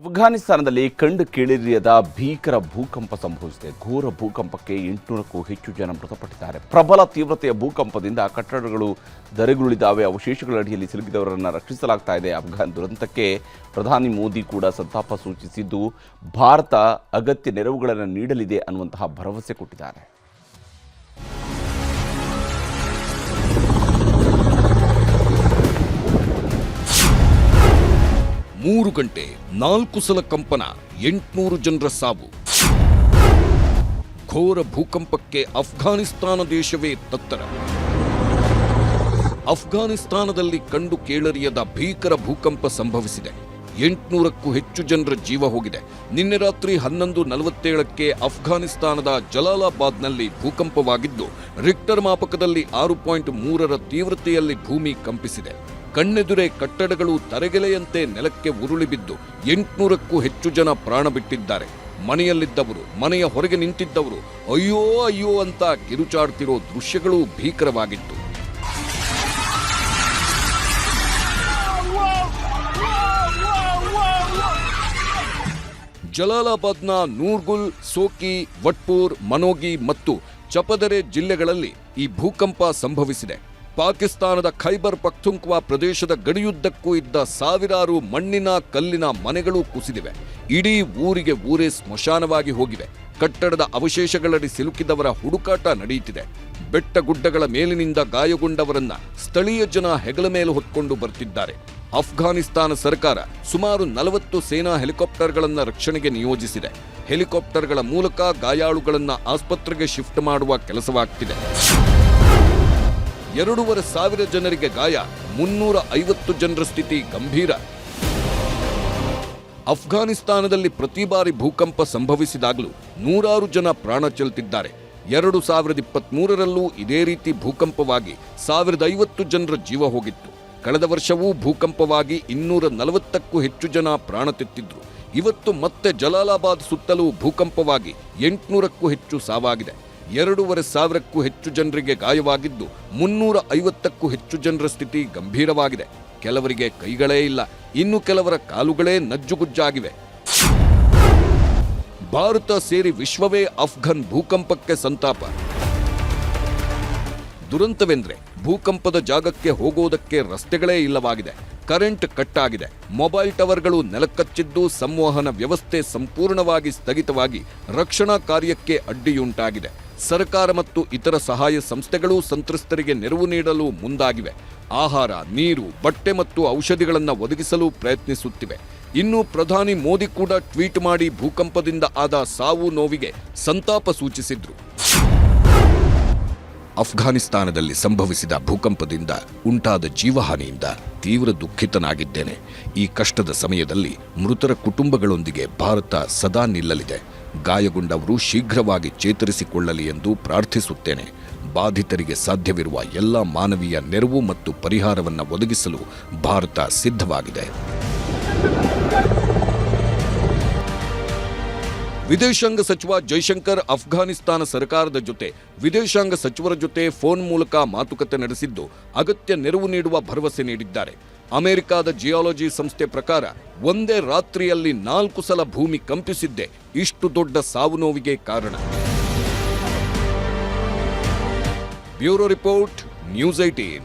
ಅಫ್ಘಾನಿಸ್ತಾನದಲ್ಲಿ ಕಂಡು ಕೇಳಿರಿಯದ ಭೀಕರ ಭೂಕಂಪ ಸಂಭವಿಸಿದೆ. ಘೋರ ಭೂಕಂಪಕ್ಕೆ ಎಂಟುನೂರಕ್ಕೂ ಹೆಚ್ಚು ಜನ ಮೃತಪಟ್ಟಿದ್ದಾರೆ. ಪ್ರಬಲ ತೀವ್ರತೆಯ ಭೂಕಂಪದಿಂದ ಕಟ್ಟಡಗಳು ಧರೆಗುರುಳಿದಾವೆ ಅವಶೇಷಗಳ ಅಡಿಯಲ್ಲಿ ಸಿಲುಕಿದವರನ್ನು ರಕ್ಷಿಸಲಾಗ್ತಾ ಇದೆ. ಅಫ್ಘಾನ್ ದುರಂತಕ್ಕೆ ಪ್ರಧಾನಿ ಮೋದಿ ಕೂಡ ಸಂತಾಪ ಸೂಚಿಸಿದ್ದು, ಭಾರತ ಅಗತ್ಯ ನೆರವುಗಳನ್ನು ನೀಡಲಿದೆ ಅನ್ನುವಂತಹ ಭರವಸೆ ಕೊಟ್ಟಿದ್ದಾರೆ. ಮೂರು ಗಂಟೆ, ನಾಲ್ಕು ಸಲ ಕಂಪನ, ಎಂಟುನೂರು ಜನರ ಸಾವು. ಘೋರ ಭೂಕಂಪಕ್ಕೆ ಅಫ್ಘಾನಿಸ್ತಾನ ದೇಶವೇ ತತ್ತರ. ಅಫ್ಘಾನಿಸ್ತಾನದಲ್ಲಿ ಕಂಡು ಕೇಳರಿಯದ ಭೀಕರ ಭೂಕಂಪ ಸಂಭವಿಸಿದೆ. ಎಂಟುನೂರಕ್ಕೂ ಹೆಚ್ಚು ಜನರ ಜೀವ ಹೋಗಿದೆ. ನಿನ್ನೆ ರಾತ್ರಿ ಹನ್ನೊಂದು ನಲವತ್ತೇಳಕ್ಕೆ ಅಫ್ಘಾನಿಸ್ತಾನದ ಜಲಾಲಾಬಾದ್ನಲ್ಲಿ ಭೂಕಂಪವಾಗಿದ್ದು, ರಿಕ್ಟರ್ ಮಾಪಕದಲ್ಲಿ ಆರು ಪಾಯಿಂಟ್ ಮೂರರ ತೀವ್ರತೆಯಲ್ಲಿ ಭೂಮಿ ಕಂಪಿಸಿದೆ. ಕಣ್ಣೆದುರೇ ಕಟ್ಟಡಗಳು ತರೆಗೆಲೆಯಂತೆ ನೆಲಕ್ಕೆ ಉರುಳಿ ಬಿದ್ದು ಎಂಟುನೂರಕ್ಕೂ ಹೆಚ್ಚು ಜನ ಪ್ರಾಣ ಬಿಟ್ಟಿದ್ದಾರೆ. ಮನೆಯಲ್ಲಿದ್ದವರು, ಮನೆಯ ಹೊರಗೆ ನಿಂತಿದ್ದವರು, ಅಯ್ಯೋ ಅಯ್ಯೋ ಅಂತ ಕಿರುಚಾಡ್ತಿರೋ ದೃಶ್ಯಗಳು ಭೀಕರವಾಗಿತ್ತು. ಜಲಾಲಾಬಾದ್ನ ನೂರ್ಗುಲ್, ಸೋಕಿ, ವಟ್ಪೂರ್, ಮನೋಗಿ ಮತ್ತು ಚಪದರೆ ಜಿಲ್ಲೆಗಳಲ್ಲಿ ಈ ಭೂಕಂಪ ಸಂಭವಿಸಿದೆ. ಪಾಕಿಸ್ತಾನದ ಖೈಬರ್ ಪಖ್ತುಂಕ್ವಾ ಪ್ರದೇಶದ ಗಡಿಯುದ್ದಕ್ಕೂ ಇದ್ದ ಸಾವಿರಾರು ಮಣ್ಣಿನ ಕಲ್ಲಿನ ಮನೆಗಳು ಕುಸಿದಿವೆ. ಇಡೀ ಊರಿಗೆ ಊರೇ ಸ್ಮಶಾನವಾಗಿ ಹೋಗಿವೆ. ಕಟ್ಟಡದ ಅವಶೇಷಗಳಡಿ ಸಿಲುಕಿದವರ ಹುಡುಕಾಟ ನಡೆಯುತ್ತಿದೆ. ಬೆಟ್ಟ ಗುಡ್ಡಗಳ ಮೇಲಿನಿಂದ ಗಾಯಗೊಂಡವರನ್ನ ಸ್ಥಳೀಯ ಜನ ಹೆಗಲ ಮೇಲೆ ಹೊತ್ಕೊಂಡು ಬರ್ತಿದ್ದಾರೆ. ಅಫ್ಘಾನಿಸ್ತಾನ ಸರ್ಕಾರ ಸುಮಾರು ನಲವತ್ತು ಸೇನಾ ಹೆಲಿಕಾಪ್ಟರ್ಗಳನ್ನು ರಕ್ಷಣೆಗೆ ನಿಯೋಜಿಸಿದೆ. ಹೆಲಿಕಾಪ್ಟರ್ಗಳ ಮೂಲಕ ಗಾಯಾಳುಗಳನ್ನು ಆಸ್ಪತ್ರೆಗೆ ಶಿಫ್ಟ್ ಮಾಡುವ ಕೆಲಸವಾಗ್ತಿದೆ. ಎರಡೂವರೆ ಸಾವಿರ ಜನರಿಗೆ ಗಾಯ, ಮುನ್ನೂರ ಐವತ್ತು ಜನರ ಸ್ಥಿತಿ ಗಂಭೀರ. ಅಫ್ಘಾನಿಸ್ತಾನದಲ್ಲಿ ಪ್ರತಿ ಬಾರಿ ಭೂಕಂಪ ಸಂಭವಿಸಿದಾಗಲೂ ನೂರಾರು ಜನ ಪ್ರಾಣ ಚೆಲ್ತಿದ್ದಾರೆ. ಎರಡು ಸಾವಿರದ ಇಪ್ಪತ್ತ್ಮೂರರಲ್ಲೂ ಇದೇ ರೀತಿ ಭೂಕಂಪವಾಗಿ ಸಾವಿರದ ಐವತ್ತು ಜನರ ಜೀವ ಹೋಗಿತ್ತು. ಕಳೆದ ವರ್ಷವೂ ಭೂಕಂಪವಾಗಿ ಇನ್ನೂರ ನಲವತ್ತಕ್ಕೂ ಹೆಚ್ಚು ಜನ ಪ್ರಾಣ ತೆತ್ತಿದ್ರು. ಇವತ್ತು ಮತ್ತೆ ಜಲಾಲಾಬಾದ್ ಸುತ್ತಲೂ ಭೂಕಂಪವಾಗಿ ಎಂಟುನೂರಕ್ಕೂ ಹೆಚ್ಚು ಸಾವಾಗಿದೆ. ಎರಡೂವರೆ ಸಾವಿರಕ್ಕೂ ಹೆಚ್ಚು ಜನರಿಗೆ ಗಾಯವಾಗಿದ್ದು, ಮುನ್ನೂರ ಐವತ್ತಕ್ಕೂ ಹೆಚ್ಚು ಜನರ ಸ್ಥಿತಿ ಗಂಭೀರವಾಗಿದೆ. ಕೆಲವರಿಗೆ ಕೈಗಳೇ ಇಲ್ಲ. ಇನ್ನು ಕೆಲವರ ಕಾಲುಗಳೇ ನಜ್ಜುಗುಜ್ಜಾಗಿವೆ. ಭಾರತ ಸೇರಿ ವಿಶ್ವವೇ ಅಫ್ಘನ್ ಭೂಕಂಪಕ್ಕೆ ಸಂತಾಪ. ದುರಂತವೆಂದ್ರೆ ಭೂಕಂಪದ ಜಾಗಕ್ಕೆ ಹೋಗೋದಕ್ಕೆ ರಸ್ತೆಗಳೇ ಇಲ್ಲವಾಗಿದೆ. ಕರೆಂಟ್ ಕಟ್ ಆಗಿದೆ ಮೊಬೈಲ್ ಟವರ್ಗಳು ನೆಲಕಚ್ಚಿದ್ದು ಸಂವಹನ ವ್ಯವಸ್ಥೆ ಸಂಪೂರ್ಣವಾಗಿ ಸ್ಥಗಿತವಾಗಿ ರಕ್ಷಣಾ ಕಾರ್ಯಕ್ಕೆ ಅಡ್ಡಿಯುಂಟಾಗಿದೆ. ಸರ್ಕಾರ ಮತ್ತು ಇತರ ಸಹಾಯ ಸಂಸ್ಥೆಗಳು ಸಂತ್ರಸ್ತರಿಗೆ ನೆರವು ನೀಡಲು ಮುಂದಾಗಿವೆ. ಆಹಾರ, ನೀರು, ಬಟ್ಟೆ ಮತ್ತು ಔಷಧಿಗಳನ್ನು ಒದಗಿಸಲು ಪ್ರಯತ್ನಿಸುತ್ತಿವೆ. ಇನ್ನು ಪ್ರಧಾನಿ ಮೋದಿ ಕೂಡ ಟ್ವೀಟ್ ಮಾಡಿ ಭೂಕಂಪದಿಂದ ಆದ ಸಾವು ನೋವಿಗೆ ಸಂತಾಪ ಸೂಚಿಸಿದ್ರು. ಅಫ್ಘಾನಿಸ್ತಾನದಲ್ಲಿ ಸಂಭವಿಸಿದ ಭೂಕಂಪದಿಂದ ಉಂಟಾದ ಜೀವಹಾನಿಯಿಂದ ತೀವ್ರ ದುಃಖಿತನಾಗಿದ್ದೇನೆ. ಈ ಕಷ್ಟದ ಸಮಯದಲ್ಲಿ ಮೃತರ ಕುಟುಂಬಗಳೊಂದಿಗೆ ಭಾರತ ಸದಾ ನಿಲ್ಲಲಿದೆ. ಗಾಯಗೊಂಡವರು ಶೀಘ್ರವಾಗಿ ಚೇತರಿಸಿಕೊಳ್ಳಲಿ ಎಂದು ಪ್ರಾರ್ಥಿಸುತ್ತೇನೆ. ಬಾಧಿತರಿಗೆ ಸಾಧ್ಯವಿರುವ ಎಲ್ಲ ಮಾನವೀಯ ನೆರವು ಮತ್ತು ಪರಿಹಾರವನ್ನು ಒದಗಿಸಲು ಭಾರತ ಸಿದ್ಧವಾಗಿದೆ. ವಿದೇಶಾಂಗ ಸಚಿವ ಜೈಶಂಕರ್ ಅಫ್ಘಾನಿಸ್ತಾನ ಸರ್ಕಾರದ ಜೊತೆ ವಿದೇಶಾಂಗ ಸಚಿವರ ಜೊತೆ ಫೋನ್ ಮೂಲಕ ಮಾತುಕತೆ ನಡೆಸಿದ್ದು ಅಗತ್ಯ ನೆರವು ನೀಡುವ ಭರವಸೆ ನೀಡಿದ್ದಾರೆ. ಅಮೆರಿಕದ ಜಿಯಾಲಜಿ ಸಂಸ್ಥೆ ಪ್ರಕಾರ ಒಂದೇ ರಾತ್ರಿಯಲ್ಲಿ ನಾಲ್ಕು ಸಲ ಭೂಮಿ ಕಂಪಿಸಿದ್ದೇ ಇಷ್ಟು ದೊಡ್ಡ ಸಾವು ನೋವಿಗೆ ಕಾರಣ. Bureau report, news eighteen.